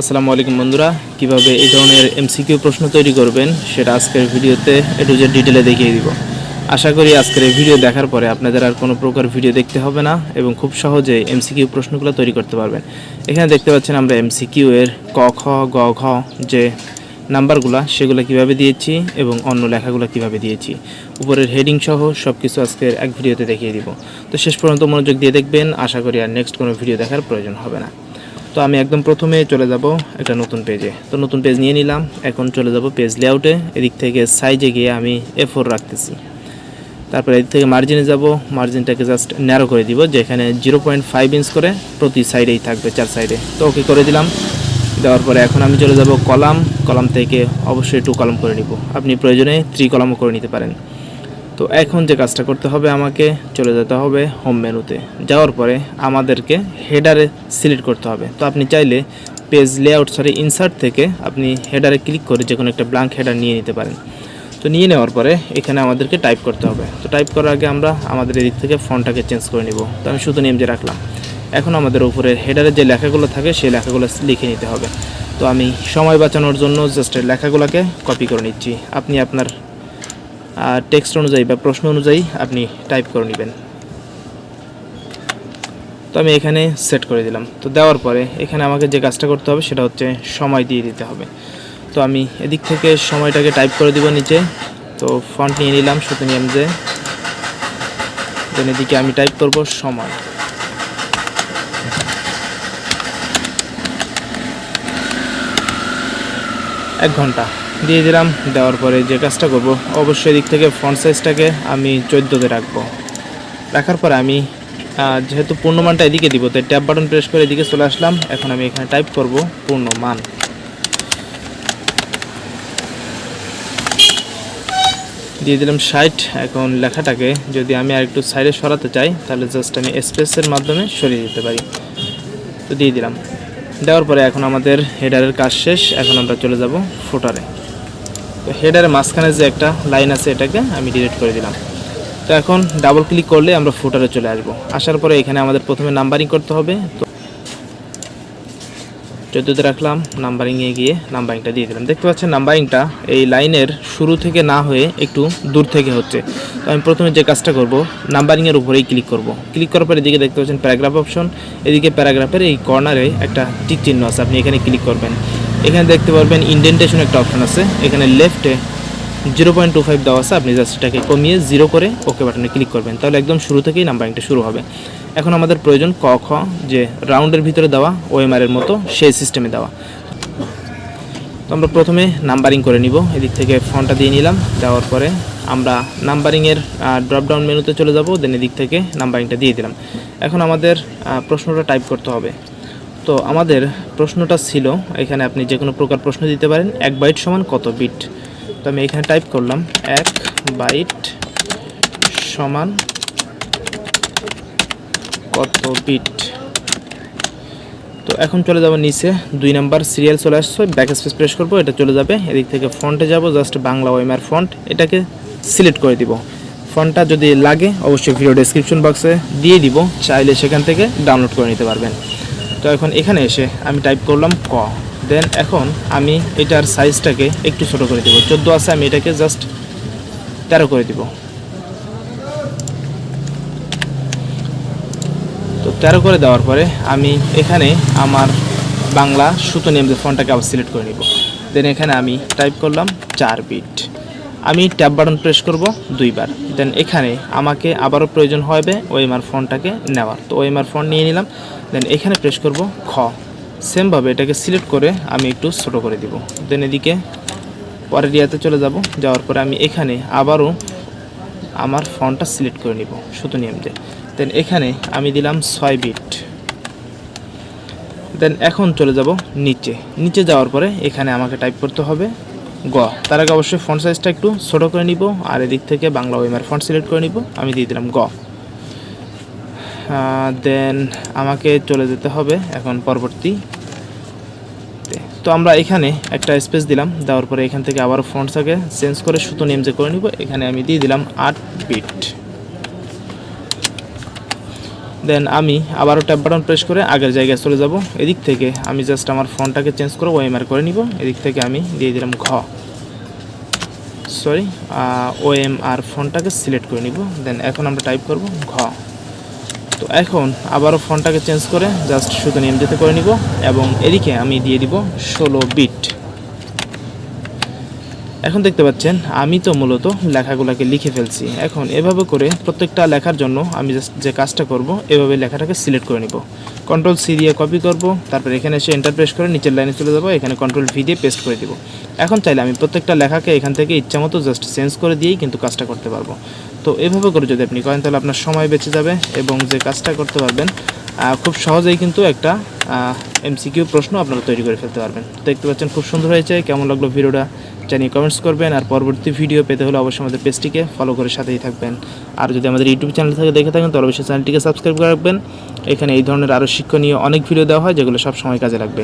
আসসালামু আলাইকুম বন্ধুরা, কীভাবে এই ধরনের এমসিকিউ প্রশ্ন তৈরি করবেন সেটা আজকের ভিডিওতে একটু যে ডিটেলে দেখিয়ে দিব। আশা করি আজকের ভিডিও দেখার পরে আপনাদের আর কোনো প্রকার ভিডিও দেখতে হবে না এবং খুব সহজে এমসিকিউ প্রশ্নগুলো তৈরি করতে পারবেন। এখানে দেখতে পাচ্ছেন আমরা এমসিকিউ এর ক, খ, গ, ঘ যে নাম্বারগুলো, সেগুলো কীভাবে দিয়েছি এবং অন্য লেখাগুলো কীভাবে দিয়েছি। উপরের হেডিং সহ সব কিছু আজকের এক ভিডিওতে দেখিয়ে দিব। তো শেষ পর্যন্ত মনোযোগ দিয়ে দেখবেন, আশা করি আর নেক্সট কোনো ভিডিও দেখার প্রয়োজন হবে না। তো আমি একদম প্রথমে চলে যাব একটা নতুন পেজে তো নতুন পেজ নিয়ে নিলাম, এখন চলে যাব পেজ লেআউটে এদিক থেকে সাইজে গিয়ে আমি এ ফোর রাখতেছি। তারপরে এদিক থেকে মার্জিনে যাব। মার্জিনটাকে জাস্ট ন্যারো করে দিব, যেখানে জিরো পয়েন্ট ফাইভ ইঞ্চ করে প্রতি সাইডেই থাকবে চার সাইডে তো ওকে করে দিলাম। দেওয়ার পরে এখন আমি চলে যাব কলাম কলাম থেকে অবশ্যই টু কলাম করে নিব। আপনি প্রয়োজনে থ্রি কলামও করে নিতে পারেন। তো এখন যে কাজটা করতে হবে আমাকে চলে যেতে হবে হোম মেনুতে। যাওয়ার পরে আমাদেরকে হেডারে সিলেক্ট করতে হবে। তো আপনি চাইলে পেজ লেআউট সরি ইনসার্ট থেকে আপনি হেডারে ক্লিক করে যে কোনো একটা ব্ল্যাঙ্ক হেডার নিয়ে নিতে পারেন। তো নিয়ে নেওয়ার পরে এখানে আমাদেরকে টাইপ করতে হবে। তো টাইপ করার আগে আমরা আমাদের এদিক থেকে ফোনটাকে চেঞ্জ করে নিব। তো আমি শুধু নেম যে রাখলাম। এখন আমাদের উপরে হেডারে যে লেখাগুলো থাকে, সেই লেখাগুলো লিখে নিতে হবে। তো আমি সময় বাঁচানোর জন্য জাস্ট লেখাগুলোকে কপি করে নিচ্ছি। আপনি আপনার টেক্সট অনুযায়ী বা প্রশ্ন অনুযায়ী আপনি টাইপ করে নেবেন। তো আমি এখানে সেট করে দিলাম। তো দেওয়ার পরে এখানে আমাকে যে কাজটা করতে হবে সেটা হচ্ছে সময় দিয়ে দিতে হবে। তো আমি এদিক থেকে সময়টাকে টাইপ করে দিব নিচে। তো ফন্ট নিয়ে নিলাম শুধু নিয়ম যে এদিকে আমি টাইপ করব সময়। এক ঘণ্টা। দিয়ে দিলাম। দেওয়ার পরে যে কাজটা করব, অবশ্যই এদিক থেকে ফ্রন্ট সাইজটাকে আমি চোদ্দোতে রাখব। রাখার পরে আমি যেহেতু পূর্ণমানটা এদিকে দিব তাই ট্যাব বাটন প্রেস করে এদিকে চলে আসলাম। এখন আমি এখানে টাইপ করব পূর্ণমান। দিয়ে দিলাম ষাট। এখন লেখাটাকে যদি আমি আর একটু সাইডে সরাতে চাই, তাহলে জাস্ট আমি স্পেসের মাধ্যমে সরিয়ে দিতে পারি। তো দিয়ে দিলাম। দেওয়ার পরে এখন আমাদের হেডারের কাজ শেষ। এখন আমরা চলে যাব ফুটারে তো হেডারের মাঝখানে যে একটা লাইন আছে এটাকে আমি ডিলিট করে দিলাম। তো এখন ডাবল ক্লিক করলে আমরা ফুটারে চলে আসব। আসার পরে এখানে আমাদের প্রথমে নাম্বারিং করতে হবে। তো চোদ্দোতে রাখলাম নাম্বারিংয়ে গিয়ে নাম্বারিংটা দিয়ে দিলাম। দেখতে পাচ্ছেন নাম্বারিংটা এই লাইনের শুরু থেকে না হয়ে একটু দূর থেকে হচ্ছে। তো আমি প্রথমে যে কাজটা করব নাম্বারিংয়ের উপরেই ক্লিক করব। ক্লিক করার পরে এদিকে দেখতে পাচ্ছেন প্যারাগ্রাফ অপশন এদিকে প্যারাগ্রাফের এই কর্নারে একটা টিক চিহ্ন আছে, আপনি এখানে ক্লিক করবেন। এখানে দেখতে পারবেন ইন্ডেন্টেশন একটা অপশন আছে। এখানে লেফটে জিরো পয়েন্ট টু ফাইভ দেওয়া আছে, আপনি জাস্ট এটাকে কমিয়ে জিরো করে ওকে বাটনে ক্লিক করবেন। তাহলে একদম শুরু থেকেই নাম্বারিংটা শুরু হবে। এখন আমাদের প্রয়োজন ক, খ, যে রাউন্ডের ভিতরে দেওয়া ওএমআরের মতো সেই সিস্টেমে দেওয়া। তো আমরা প্রথমে নাম্বারিং করে নিব। এদিক থেকে ফোনটা দিয়ে নিলাম, দেওয়ার পরে আমরা নাম্বারিংয়ের ড্রপডাউন মেনুতে চলে যাব দেন এদিক থেকে নাম্বারিংটা দিয়ে দিলাম। এখন আমাদের প্রশ্নটা টাইপ করতে হবে। তো আমাদের প্রশ্নটা ছিল, এখানে আপনি যে কোনো প্রকার প্রশ্ন দিতে পারেন, এক বাইট সমান কত বিট তো আমি এখানে টাইপ করলাম, এক বাইট সমান কত বিট তো এখন চলে যাব নিচে, দুই নাম্বার সিরিয়াল চলে আসছে ব্যাক স্পেস প্রেস করব, এটা চলে যাবে, এদিক থেকে ফন্টে যাব জাস্ট বাংলা ওয়েমার ফন্ট এটাকে সিলেক্ট করে দিব। ফন্টটা যদি লাগে, অবশ্যই ভিডিও ডেসক্রিপশন বক্সে দিয়ে দিব, চাইলে সেখান থেকে ডাউনলোড করে নিতে পারবেন। তো এখন এখানে এসে আমি টাইপ করলাম ক। দেন এখন আমি এটার সাইজটাকে একটু ছোট করে দেবো। চোদ্দ আছে, আমি এটাকে জাস্ট তেরো করে দিব। তো তেরো করে দেওয়ার পরে আমি এখানে আমার বাংলা সুতো নেম যে ফোনটাকে আবার সিলেক্ট করে নিব। দেন এখানে আমি টাইপ করলাম চার বিট আমি ট্যাব বাটন প্রেস করব দুইবার। দেন এখানে আমাকে আবারও প্রয়োজন হবে ওএমআর ফোনটাকে নেওয়ার। তো ওএমআর ফোন নিয়ে নিলাম। দেন এখানে প্রেস করব খ। সেমভাবে এটাকে সিলেক্ট করে আমি একটু ছোটো করে দিব। দেন এদিকে পরের ইয়াতে চলে যাব। যাওয়ার পরে আমি এখানে আবারও আমার ফোনটা সিলেক্ট করে নিব শুধু নিয়ম দিয়ে দেন এখানে আমি দিলাম ছয় বিট দেন এখন চলে যাব নিচে। নিচে যাওয়ার পরে এখানে আমাকে টাইপ করতে হবে গ। তার আগে অবশ্যই ফন্ট সাইজটা একটু ছোটো করে নিব, আর এদিক থেকে বাংলা ওয়েমার ফন্ট সিলেক্ট করে নিব। আমি দিয়ে দিলাম গ। দেন আমাকে চলে যেতে হবে এখন পরবর্তী তো। আমরা এখানে একটা স্পেস দিলাম, দেওয়ার পরে এখান থেকে আবার ফন্টসটাকে চেঞ্জ করে সুতো নেম যে করে নিব। এখানে আমি দিয়ে দিলাম আট বিট দেন আমি আবারও ট্যাপ বাটন প্রেস করে আগের জায়গায় চলে যাব। এদিক থেকে আমি জাস্ট আমার ফোনটাকে চেঞ্জ করে ওএমআর করে নিব। এদিক থেকে আমি দিয়ে দিলাম ঘ। সরি ওএমআর ফোনটাকে সিলেক্ট করে নিব। দেন এখন আমরা টাইপ করব ঘ। তো এখন আবারও ফোনটাকে চেঞ্জ করে জাস্ট শুধু নিয়ম যেতে করে নিব এবং এদিকে আমি দিয়ে দিব ষোলো বিট এখন দেখতে পাচ্ছেন, আমি তো মূলত লেখাগুলোকে লিখে ফেলছি। এখন এভাবে করে প্রত্যেকটা লেখার জন্য আমি যে কাজটা করব, এভাবে লেখাটাকে সিলেক্ট করে নিব। কন্ট্রোল সি দিয়ে কপি করব, তারপর এখানে এসে এন্টার প্রেস করে নিচের লাইনে চলে যাব, এখানে কন্ট্রোল ভি দিয়ে পেস্ট করে দিব। এখন চাইলে আমি প্রত্যেকটা লেখাকে এখান থেকে ইচ্ছামতো জাস্ট চেঞ্জ করে দিয়েই কিন্তু কাজটা করতে পারব। তো এভাবে করে যদি আপনি করেন, তাহলে আপনার সময় বেঁচে যাবে এবং যে কাজটা করতে পারবেন খুব সহজেই কিন্তু একটা এমসিকিউ প্রশ্ন আপনারা তৈরি করে ফেলতে পারবেন। দেখতে পাচ্ছেন, খুব সুন্দর হয়েছে, কেমন লাগল ভিডিওটা? জানিয়ে কমেন্টস করবেন আর পরবর্তী ভিডিও পেতে হলে অবশ্যই আমাদের পেজটিকে ফলো করে সাথেই থাকবেন। আর যদি আমাদের ইউটিউব চ্যানেল থেকে দেখে থাকেন, তাহলে অবশ্যই চ্যানেলটিকে সাবস্ক্রাইব করে রাখবেন। এখানে এই ধরনের আরও শিক্ষণীয় অনেক ভিডিও দেওয়া হয়, যেগুলো সব সময় কাজে লাগবে।